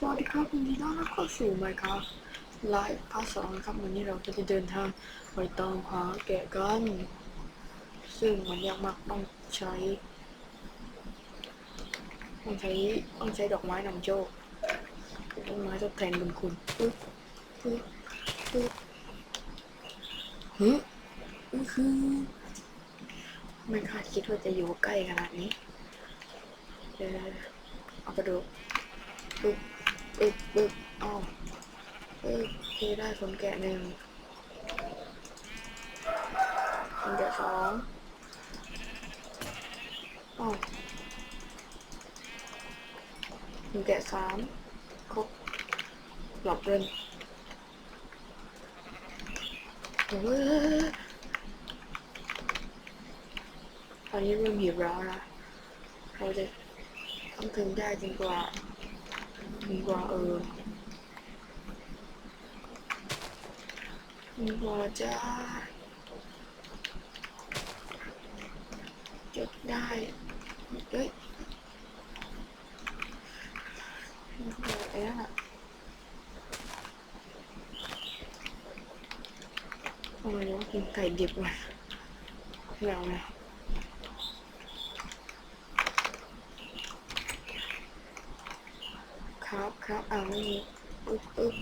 สวัสดีครับยินดีต้อนรับเข้าสู่ไมค์ครับไลฟ์พาร์ทสองครับวันนี้เราก็จะเดินทางไปตามหาแกะกัน ซึ่งมันยากมากต้องใช้ต้องใช้ต้องใช้ดอกไม้นำโชคดอกไม้ทดแทนบุญคุณปึ๊บปึ๊บปึ๊บเฮ้ยคือไม่คาดคิดว่าจะอยู่ใกล้ขนาดนี้เดี๋ยวเอาไปดูปึ๊บ ปึ๊บปึ๊บอ้าวปึ๊บโอเคได้คนแกะหนึ่งคนแกะสองอ้าวคนแกะสามครบหลับเลยเฮ้ยตอนนี้เริ่มหิวแล้วนะเราจะต้องถึงได้จนกว่า ดีกว่าเออดีกว่าจะจดได้เฮ้ยดีกว่าไอ้นั่นอะทำไมต้องกินไก่ดิบวะไม่เอานะ ครับครับอ่าไม่มีปึ๊บปึ๊บ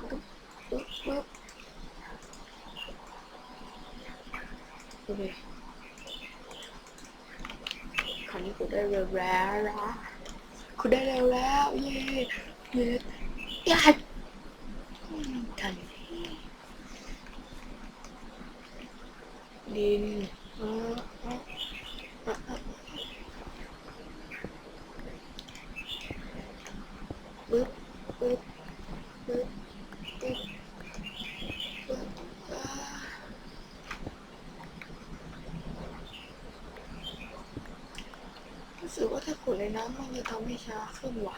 ปึ๊บปึ๊บปึ๊บโอเคคราวนี้กูได้เร็วแล้วนะกูได้เร็วแล้วเย้เย้ยาอืมทันดินเออเออเออเออ ปึ๊บปึ๊บปึ๊บปึ๊บปึ๊บอ่ารู้สึกว่าถ้า มันจะทำให้ช้าขึ้นว่ะ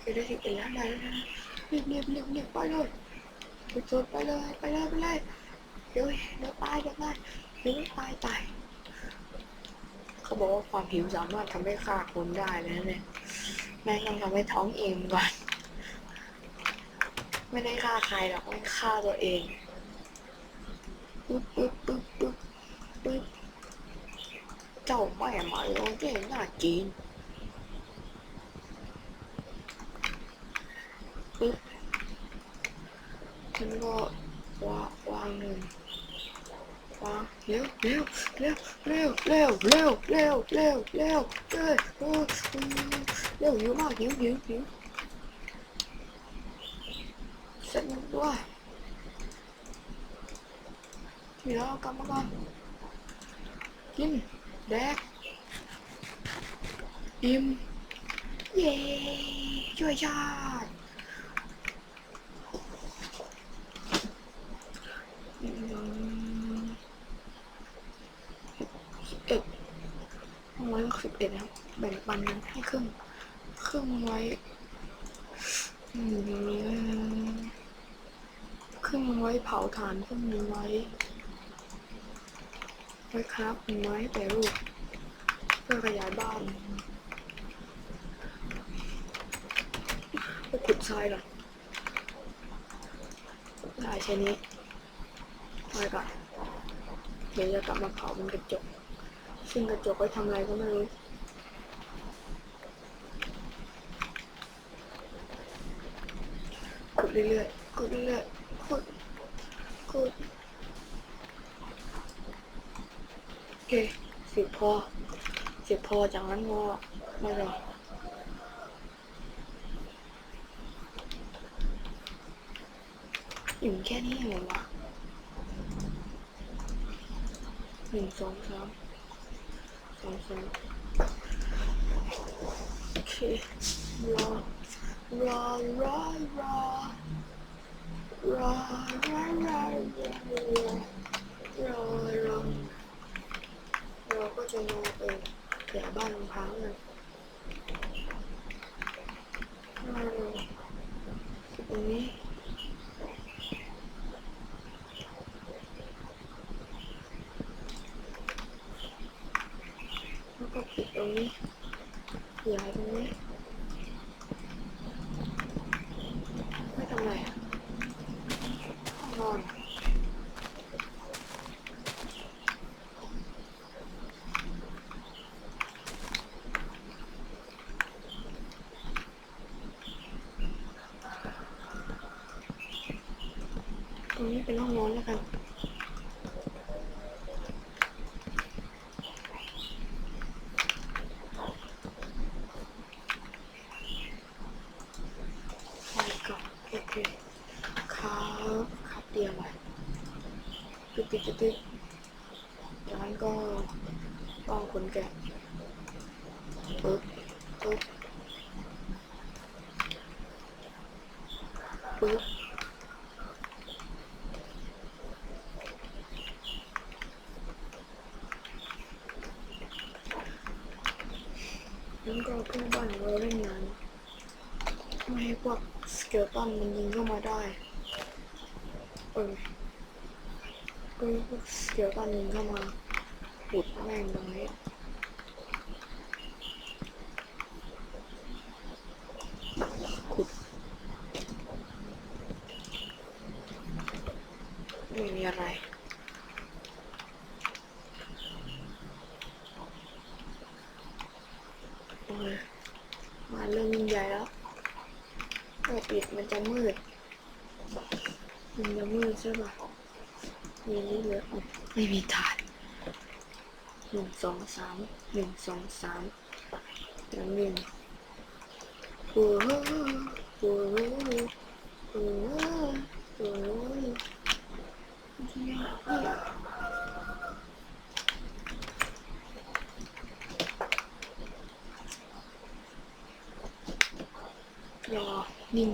เดี๋ยวได้ถึงเป็นล้านได้แล้วนะเรียบเรียบเรียบเรียบไปเลยไปจนไปเลยไปเลยไปเลยเดี๋ยวเดี๋ยวตายเดี๋ยวตายเฮ้ยตายตายเขาบอกว่าความหิวสามารถทำให้ฆ่าคนได้เลยนะเนี่ยแม่งต้องทำให้ท้องเองก่อนไม่ได้ฆ่าใครหรอกไม่ฆ่าตัวเอง ปึ๊บปึ๊บปึ๊บปึ๊บปึ๊บเจ้าแม่มาโรงเรียนน่าจีนปึ๊บฉันก็วางวางหนึ่งวางเร็วเร็วเร็วเร็วเร็วเร็วเร็วเร็วเร็วเร็วเร็วเร็วหิวมากหิวหิวหิวเสร็จมันด้วย ทีแล้วกลับมาก่อนกินแดกอิ่มเย้ช่วยชาติอืมสิบเอ็ดเอาไว้สิบเอ็ดนะครับแบ่งปันกันให้ครึ่งครึ่งไว้อืมครึ่งไว้เผาถ่านครึ่งนึงไว้ ไว้ครับหนึ่งไว้แต่รูป เพื่อขยายบ้านไปขุดทรายก่อได้ใช้นี้ไว้ก่อนเดี๋ยวจะกลับมาเผาเป็นกระจก ซึ่งกระจกไว้ทำอะไรก็ไม่รู้ขุดเรื่อยๆขุดเรื่อยๆขุดขุดโอ เคสิบพอสิบพอจากนั้นก็ไม่รออยู่แค่นี้เหรอวะหนึ่งสองสามสองสองโอเครอรอรอรอรอรอรอรอรอรอ จะลงไปแถวบ้านรองเท้าเลยตรงนี้ รงนี้เป็นห้องนอนแล้วกันไปก่อนโอเคครับครับเตรียมไว้ตึ๊ดตึ๊ดตึ๊ดตึ๊ดจากนั้นก็ต้องขนแกะปึ๊บปึ๊บปึ๊บแล้ว ก็เพื่อนบ้างเราเล่นงานไม่ให้พวกสเกลตันมันยิงเข้ามาได้เออก็ให้พวกสเกลตันยิงเข้ามาหุดแม่งตรงนี้ขุดไม่มีอะไร โอ้ยมาเริ่มยิ่งใหญ่แล้ว ถ้าปิดมันจะมืด มันจะมืด ใช่ปะมีนี่เหลืออ๋อไม่มีถาดหนึ่งสองสามหนึ่งสองสามหนึ่งหนึ่งโอ้โหโอ้โหโอ้โหโอ้โหรอนิ่ง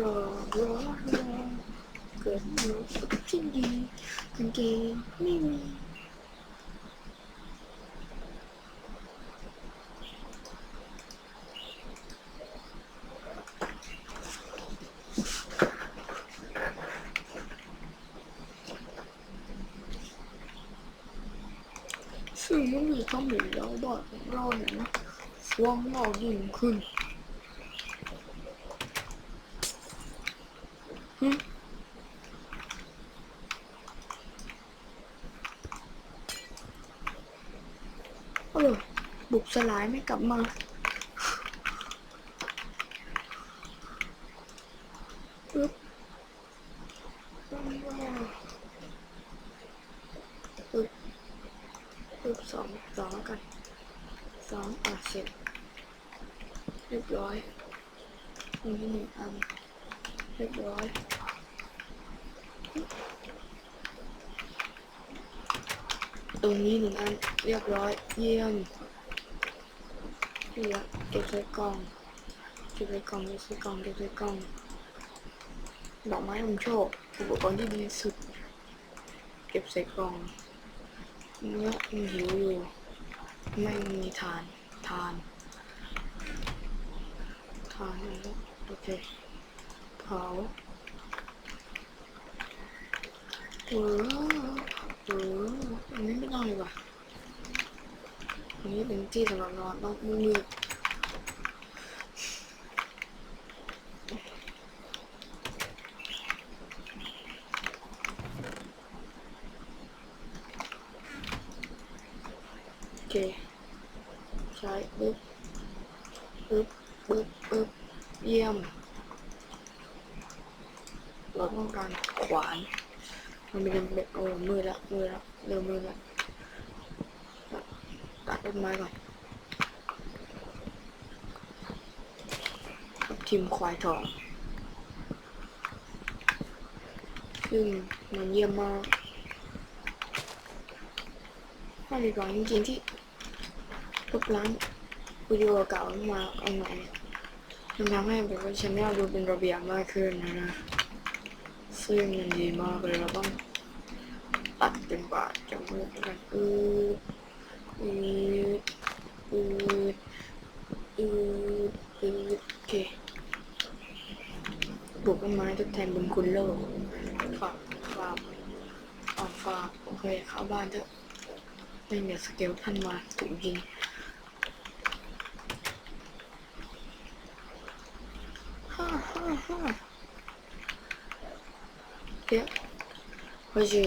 รอรอรอ เกิดรู้ที่ดีกางเกงไม่มีซึ่งมันมีต้องมีแล้วบอดของเราเนี่ยนะฟ้องเรายิ่งขึ้นหึเออ บุกสลายไม่กลับมาปึ๊บปึ๊บปึ๊บสองสองกันสองอะเสร็จเรียบร้อยอันนี้หนึ่งอันเรียบร้อยตรงนี้หนึ่งอันเรียบร้อยเยี่ยม เรียบเก็บใส่กล่องเก็บใส่กล่องเก็บใส่กล่องเก็บใส่กล่องดอกไม้ของโชคอุปกรณ์ที่ดีสุด เก็บใส่กล่องเนื้อยังหิวอยู่ไม่มีทานทานทานแล้วโอเคเผาเออเอออันนี้ไม่ได้ว่ะอันนี้เป็นที่สำหรับนอนต้องมืด เค ใช้ปึ๊บปึ๊บปึ๊บปึ๊บเยี่ยม เราต้องการขวาน มันเป็นแบบโอ้มือละมือละเริ่มมือละตัดต้นไม้ก่อนทีมควายทองซึ่งมันเยี่ยมมากถ้าดีกว่าจริงๆที่ ทุกร้านวิดีโอเก่ามาเอาใหม่มันทำให้แบบว่าชแนลดูเป็นระเบียบมากขึ้นนะนะซึ่งมันดีมากเลยเราต้องตัดเป็นบาทจมูกกันอืดอืดอืดอืดอืดโอเคปลูกต้นไม้ทดแทนบุญคุณโลกฝากฝากออกฝากโอเคเข้าบ้านเถอะไม่มีสเกลท่านมาถูกยิง ฮ่าเดี๋ยวไปเจอ